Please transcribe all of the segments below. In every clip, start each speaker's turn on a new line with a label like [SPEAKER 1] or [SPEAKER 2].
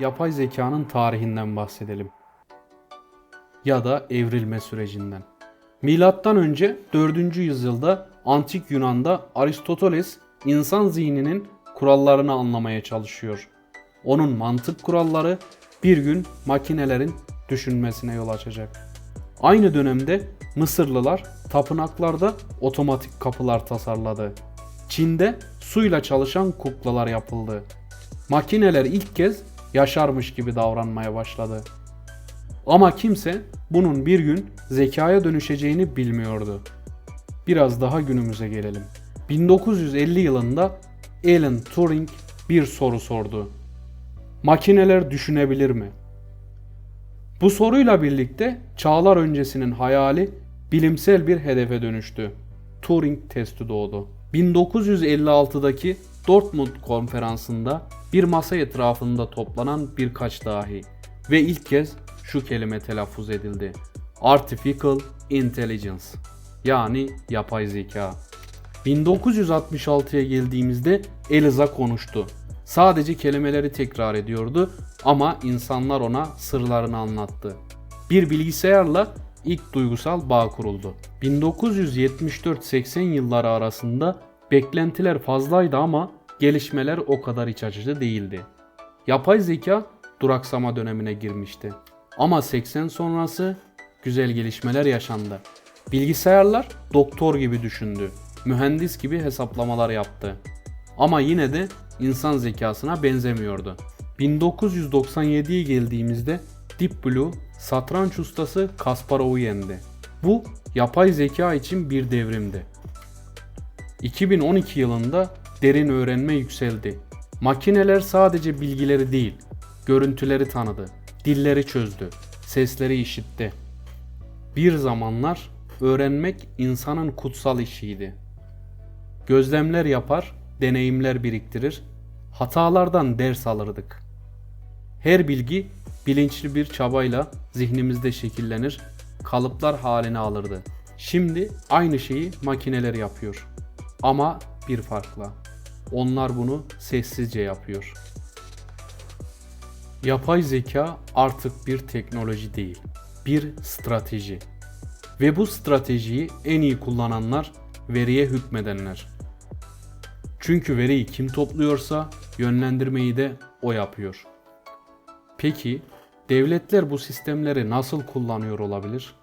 [SPEAKER 1] yapay zekanın tarihinden bahsedelim. Ya da evrilme sürecinden. Milattan önce 4. yüzyılda antik Yunan'da Aristoteles insan zihninin kurallarını anlamaya çalışıyor. Onun mantık kuralları bir gün makinelerin düşünmesine yol açacak. Aynı dönemde Mısırlılar tapınaklarda otomatik kapılar tasarladı. Çin'de suyla çalışan kuklalar yapıldı. Makineler ilk kez yaşarmış gibi davranmaya başladı. Ama kimse bunun bir gün zekaya dönüşeceğini bilmiyordu. Biraz daha günümüze gelelim. 1950 yılında Alan Turing bir soru sordu. Makineler düşünebilir mi? Bu soruyla birlikte çağlar öncesinin hayali bilimsel bir hedefe dönüştü. Turing testi doğdu. 1956'daki Dortmund konferansında bir masa etrafında toplanan birkaç dahi ve ilk kez şu kelime telaffuz edildi. Artificial Intelligence yani yapay zeka. 1966'ya geldiğimizde Eliza konuştu. Sadece kelimeleri tekrar ediyordu ama insanlar ona sırlarını anlattı. Bir bilgisayarla ilk duygusal bağ kuruldu. 1974-80 yılları arasında beklentiler fazlaydı ama gelişmeler o kadar iç açıcı değildi. Yapay zeka duraksama dönemine girmişti. Ama 80 sonrası güzel gelişmeler yaşandı. Bilgisayarlar doktor gibi düşündü. Mühendis gibi hesaplamalar yaptı. Ama yine de insan zekasına benzemiyordu. 1997'ye geldiğimizde Deep Blue satranç ustası Kasparov'u yendi. Bu yapay zeka için bir devrimdi. 2012 yılında derin öğrenme yükseldi. Makineler sadece bilgileri değil, görüntüleri tanıdı, dilleri çözdü, sesleri işitti. Bir zamanlar öğrenmek insanın kutsal işiydi. Gözlemler yapar, deneyimler biriktirir, hatalardan ders alırdık. Her bilgi bilinçli bir çabayla zihnimizde şekillenir, kalıplar halini alırdı. Şimdi aynı şeyi makineler yapıyor. Ama bir farkla. Onlar bunu sessizce yapıyor. Yapay zeka artık bir teknoloji değil, bir strateji. Ve bu stratejiyi en iyi kullananlar veriye hükmedenler. Çünkü veriyi kim topluyorsa yönlendirmeyi de o yapıyor. Peki devletler bu sistemleri nasıl kullanıyor olabilir?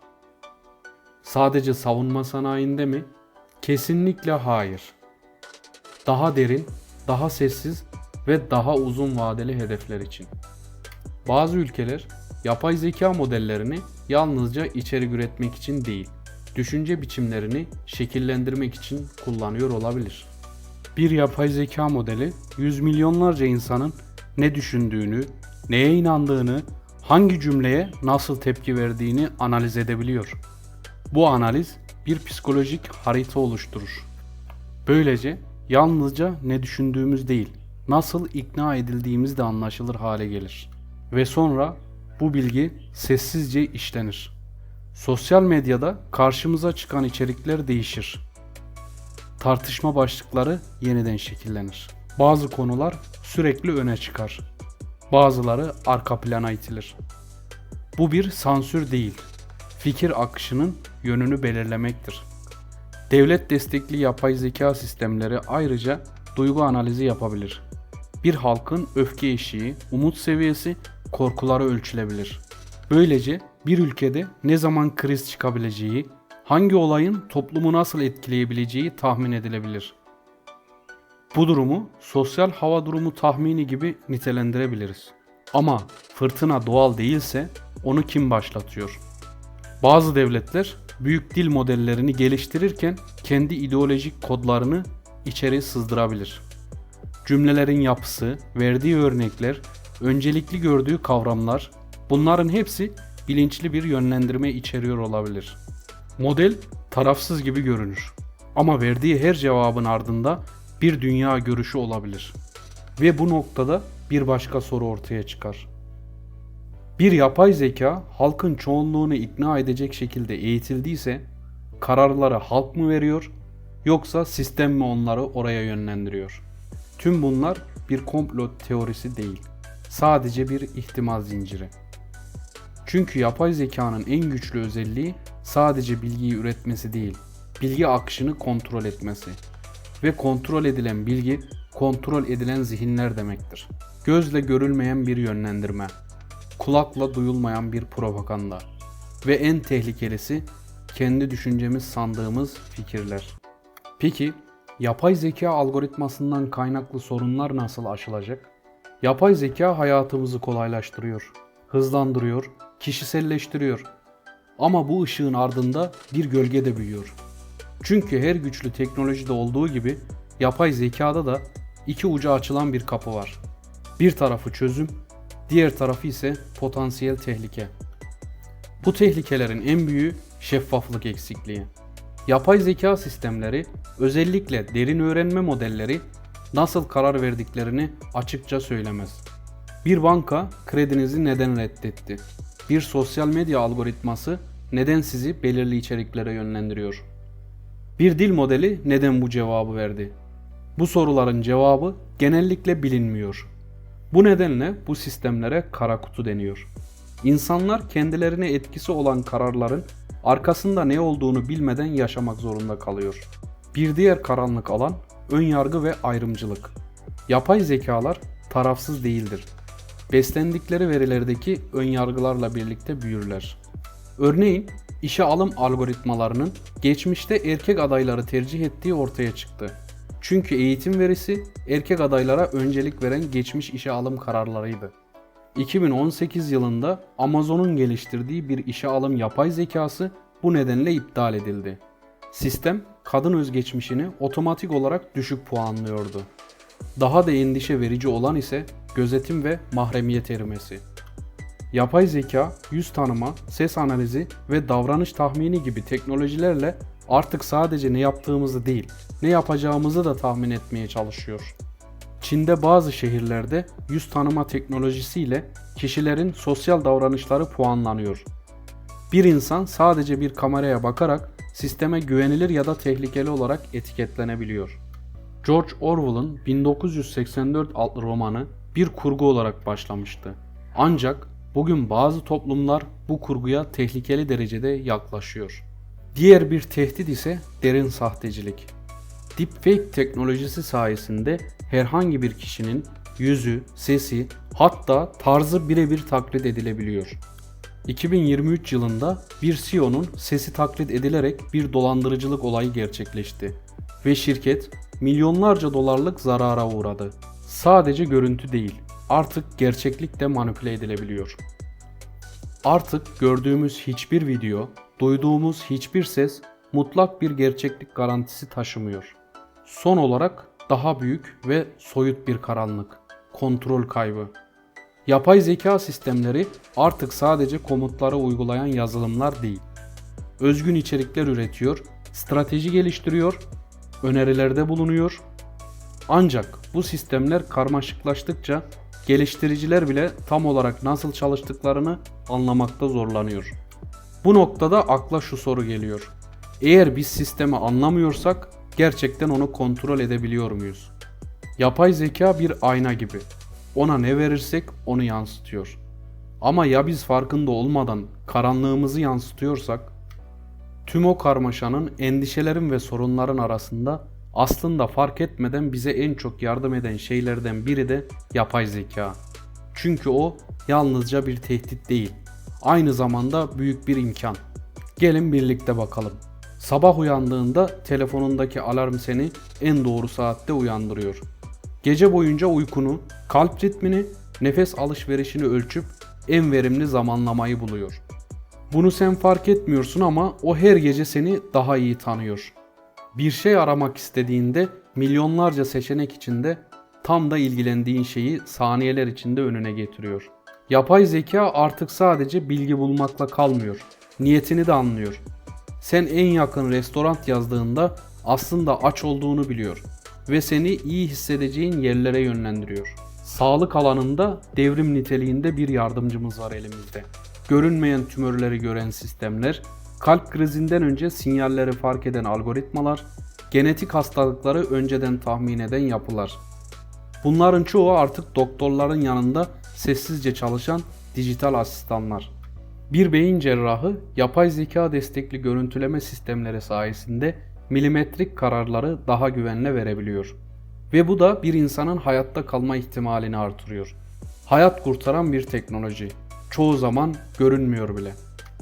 [SPEAKER 1] Sadece savunma sanayinde mi? Kesinlikle hayır. Daha derin, daha sessiz ve daha uzun vadeli hedefler için. Bazı ülkeler yapay zeka modellerini yalnızca içerik üretmek için değil, düşünce biçimlerini şekillendirmek için kullanıyor olabilir. Bir yapay zeka modeli yüz milyonlarca insanın ne düşündüğünü, neye inandığını, hangi cümleye nasıl tepki verdiğini analiz edebiliyor. Bu analiz bir psikolojik harita oluşturur. Böylece yalnızca ne düşündüğümüz değil, nasıl ikna edildiğimiz de anlaşılır hale gelir. Ve sonra bu bilgi sessizce işlenir. Sosyal medyada karşımıza çıkan içerikler değişir. Tartışma başlıkları yeniden şekillenir. Bazı konular sürekli öne çıkar. Bazıları arka plana itilir. Bu bir sansür değil, fikir akışının yönünü belirlemektir. Devlet destekli yapay zeka sistemleri ayrıca duygu analizi yapabilir. Bir halkın öfke eşiği, umut seviyesi, korkuları ölçülebilir. Böylece bir ülkede ne zaman kriz çıkabileceği, hangi olayın toplumu nasıl etkileyebileceği tahmin edilebilir. Bu durumu sosyal hava durumu tahmini gibi nitelendirebiliriz. Ama fırtına doğal değilse onu kim başlatıyor? Bazı devletler büyük dil modellerini geliştirirken kendi ideolojik kodlarını içeri sızdırabilir. Cümlelerin yapısı, verdiği örnekler, öncelikli gördüğü kavramlar bunların hepsi bilinçli bir yönlendirme içeriyor olabilir. Model tarafsız gibi görünür ama verdiği her cevabın ardında bir dünya görüşü olabilir. Ve bu noktada bir başka soru ortaya çıkar. Bir yapay zeka halkın çoğunluğunu ikna edecek şekilde eğitildiyse kararları halk mı veriyor yoksa sistem mi onları oraya yönlendiriyor? Tüm bunlar bir komplo teorisi değil. sadece bir ihtimal zinciri. Çünkü yapay zekanın en güçlü özelliği sadece bilgiyi üretmesi değil, bilgi akışını kontrol etmesi. Ve kontrol edilen bilgi, kontrol edilen zihinler demektir. Gözle görülmeyen bir yönlendirme, kulakla duyulmayan bir propaganda ve en tehlikelisi kendi düşüncemiz sandığımız fikirler. Peki yapay zeka algoritmasından kaynaklı sorunlar nasıl aşılacak? Yapay zeka hayatımızı kolaylaştırıyor, hızlandırıyor, kişiselleştiriyor. Ama bu ışığın ardında bir gölge de büyüyor. Çünkü her güçlü teknolojide olduğu gibi yapay zekada da iki ucu açılan bir kapı var. Bir tarafı çözüm, diğer tarafı ise potansiyel tehlike. Bu tehlikelerin en büyüğü şeffaflık eksikliği. Yapay zeka sistemleri, özellikle derin öğrenme modelleri nasıl karar verdiklerini açıkça söylemez. Bir banka kredinizi neden reddetti? Bir sosyal medya algoritması neden sizi belirli içeriklere yönlendiriyor? Bir dil modeli neden bu cevabı verdi? Bu soruların cevabı genellikle bilinmiyor. Bu nedenle bu sistemlere kara kutu deniyor. İnsanlar kendilerine etkisi olan kararların arkasında ne olduğunu bilmeden yaşamak zorunda kalıyor. Bir diğer karanlık alan ön yargı ve ayrımcılık. Yapay zekalar tarafsız değildir. Beslendikleri verilerdeki ön yargılarla birlikte büyürler. Örneğin işe alım algoritmalarının geçmişte erkek adayları tercih ettiği ortaya çıktı. Çünkü eğitim verisi erkek adaylara öncelik veren geçmiş işe alım kararlarıydı. 2018 yılında Amazon'un geliştirdiği bir işe alım yapay zekası bu nedenle iptal edildi. Sistem kadın özgeçmişini otomatik olarak düşük puanlıyordu. Daha da endişe verici olan ise gözetim ve mahremiyet erimesi. Yapay zeka, yüz tanıma, ses analizi ve davranış tahmini gibi teknolojilerle artık sadece ne yaptığımızı değil, ne yapacağımızı da tahmin etmeye çalışıyor. Çin'de bazı şehirlerde yüz tanıma teknolojisiyle kişilerin sosyal davranışları puanlanıyor. Bir insan sadece bir kameraya bakarak sisteme güvenilir ya da tehlikeli olarak etiketlenebiliyor. George Orwell'ın 1984 adlı romanı bir kurgu olarak başlamıştı. Ancak bugün bazı toplumlar bu kurguya tehlikeli derecede yaklaşıyor. Diğer bir tehdit ise derin sahtecilik. Deepfake teknolojisi sayesinde herhangi bir kişinin yüzü, sesi, hatta tarzı birebir taklit edilebiliyor. 2023 yılında bir CEO'nun sesi taklit edilerek bir dolandırıcılık olayı gerçekleşti ve şirket milyonlarca dolarlık zarara uğradı. Sadece görüntü değil, artık gerçeklik de manipüle edilebiliyor. Artık gördüğümüz hiçbir video, duyduğumuz hiçbir ses mutlak bir gerçeklik garantisi taşımıyor. Son olarak daha büyük ve soyut bir karanlık, kontrol kaybı. Yapay zeka sistemleri artık sadece komutları uygulayan yazılımlar değil. Özgün içerikler üretiyor, strateji geliştiriyor, önerilerde bulunuyor. Ancak bu sistemler karmaşıklaştıkça geliştiriciler bile tam olarak nasıl çalıştıklarını anlamakta zorlanıyor. Bu noktada akla şu soru geliyor. Eğer biz sistemi anlamıyorsak gerçekten onu kontrol edebiliyor muyuz? Yapay zeka bir ayna gibi. Ona ne verirsek onu yansıtıyor. Ama ya biz farkında olmadan karanlığımızı yansıtıyorsak? Tüm o karmaşanın, endişelerin ve sorunların arasında aslında fark etmeden bize en çok yardım eden şeylerden biri de yapay zeka. Çünkü o yalnızca bir tehdit değil, aynı zamanda büyük bir imkan. Gelin birlikte bakalım. Sabah uyandığında telefonundaki alarm seni en doğru saatte uyandırıyor. Gece boyunca uykunu, kalp ritmini, nefes alışverişini ölçüp en verimli zamanlamayı buluyor. Bunu sen fark etmiyorsun ama o her gece seni daha iyi tanıyor. Bir şey aramak istediğinde milyonlarca seçenek içinde tam da ilgilendiğin şeyi saniyeler içinde önüne getiriyor. Yapay zeka artık sadece bilgi bulmakla kalmıyor. Niyetini de anlıyor. Sen en yakın restoran yazdığında aslında aç olduğunu biliyor ve seni iyi hissedeceğin yerlere yönlendiriyor. Sağlık alanında devrim niteliğinde bir yardımcımız var elimizde. Görünmeyen tümörleri gören sistemler, kalp krizinden önce sinyalleri fark eden algoritmalar, genetik hastalıkları önceden tahmin eden yapılar. Bunların çoğu artık doktorların yanında sessizce çalışan dijital asistanlar. Bir beyin cerrahı yapay zeka destekli görüntüleme sistemleri sayesinde milimetrik kararları daha güvenle verebiliyor. Ve bu da bir insanın hayatta kalma ihtimalini artırıyor. Hayat kurtaran bir teknoloji. Çoğu zaman görünmüyor bile.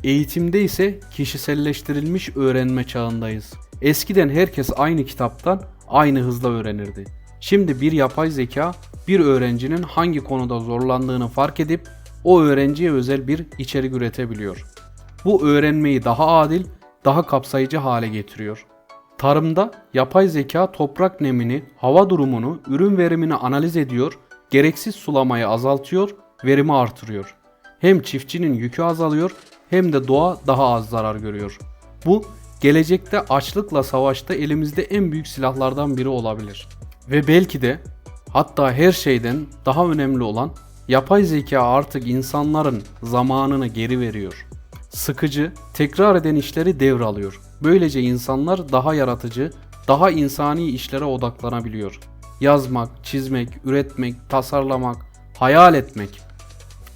[SPEAKER 1] Eğitimde ise kişiselleştirilmiş öğrenme çağındayız. Eskiden herkes aynı kitaptan aynı hızla öğrenirdi. Şimdi bir yapay zeka bir öğrencinin hangi konuda zorlandığını fark edip o öğrenciye özel bir içerik üretebiliyor. Bu öğrenmeyi daha adil, daha kapsayıcı hale getiriyor. Tarımda yapay zeka toprak nemini, hava durumunu, ürün verimini analiz ediyor, gereksiz sulamayı azaltıyor, verimi artırıyor. Hem çiftçinin yükü azalıyor hem de doğa daha az zarar görüyor. Bu gelecekte açlıkla savaşta elimizde en büyük silahlardan biri olabilir. Ve belki de hatta her şeyden daha önemli olan yapay zeka artık insanların zamanını geri veriyor. Sıkıcı, tekrar eden işleri devralıyor. Böylece insanlar daha yaratıcı, daha insani işlere odaklanabiliyor. Yazmak, çizmek, üretmek, tasarlamak, hayal etmek.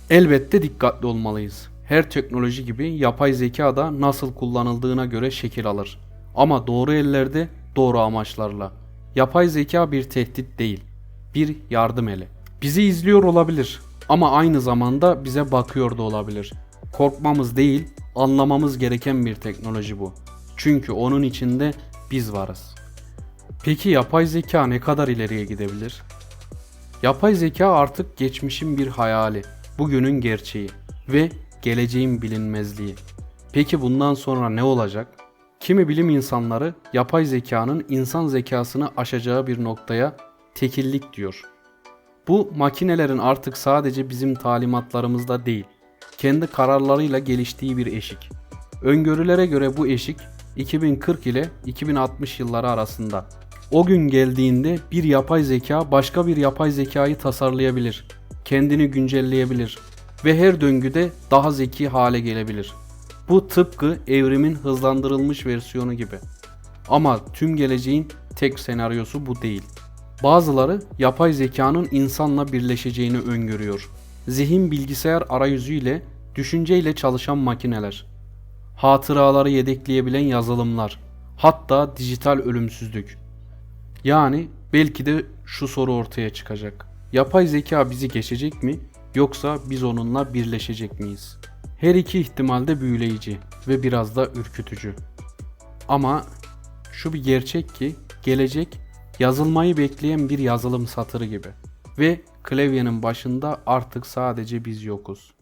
[SPEAKER 1] Elbette dikkatli olmalıyız. Her teknoloji gibi yapay zeka da nasıl kullanıldığına göre şekil alır. Ama doğru ellerde, doğru amaçlarla. Yapay zeka bir tehdit değil, bir yardım eli. Bizi izliyor olabilir ama aynı zamanda bize bakıyor da olabilir. Korkmamız değil, anlamamız gereken bir teknoloji bu. Çünkü onun içinde biz varız. Peki yapay zeka ne kadar ileriye gidebilir? Yapay zeka artık geçmişin bir hayali, bugünün gerçeği ve geleceğin bilinmezliği. Peki bundan sonra ne olacak? Kimi bilim insanları yapay zekanın insan zekasını aşacağı bir noktaya tekillik diyor. Bu makinelerin artık sadece bizim talimatlarımızda değil, kendi kararlarıyla geliştiği bir eşik. Öngörülere göre bu eşik 2040 ile 2060 yılları arasında. O gün geldiğinde bir yapay zeka başka bir yapay zekayı tasarlayabilir, kendini güncelleyebilir ve her döngüde daha zeki hale gelebilir. Bu tıpkı evrimin hızlandırılmış versiyonu gibi. Ama tüm geleceğin tek senaryosu bu değil. Bazıları yapay zekanın insanla birleşeceğini öngörüyor. Zihin bilgisayar arayüzüyle, düşünceyle çalışan makineler. Hatıraları yedekleyebilen yazılımlar. Hatta dijital ölümsüzlük. Yani belki de şu soru ortaya çıkacak. Yapay zeka bizi geçecek mi yoksa biz onunla birleşecek miyiz? Her iki ihtimal de büyüleyici ve biraz da ürkütücü. Ama şu bir gerçek ki gelecek yazılmayı bekleyen bir yazılım satırı gibi ve klavyenin başında artık sadece biz yokuz.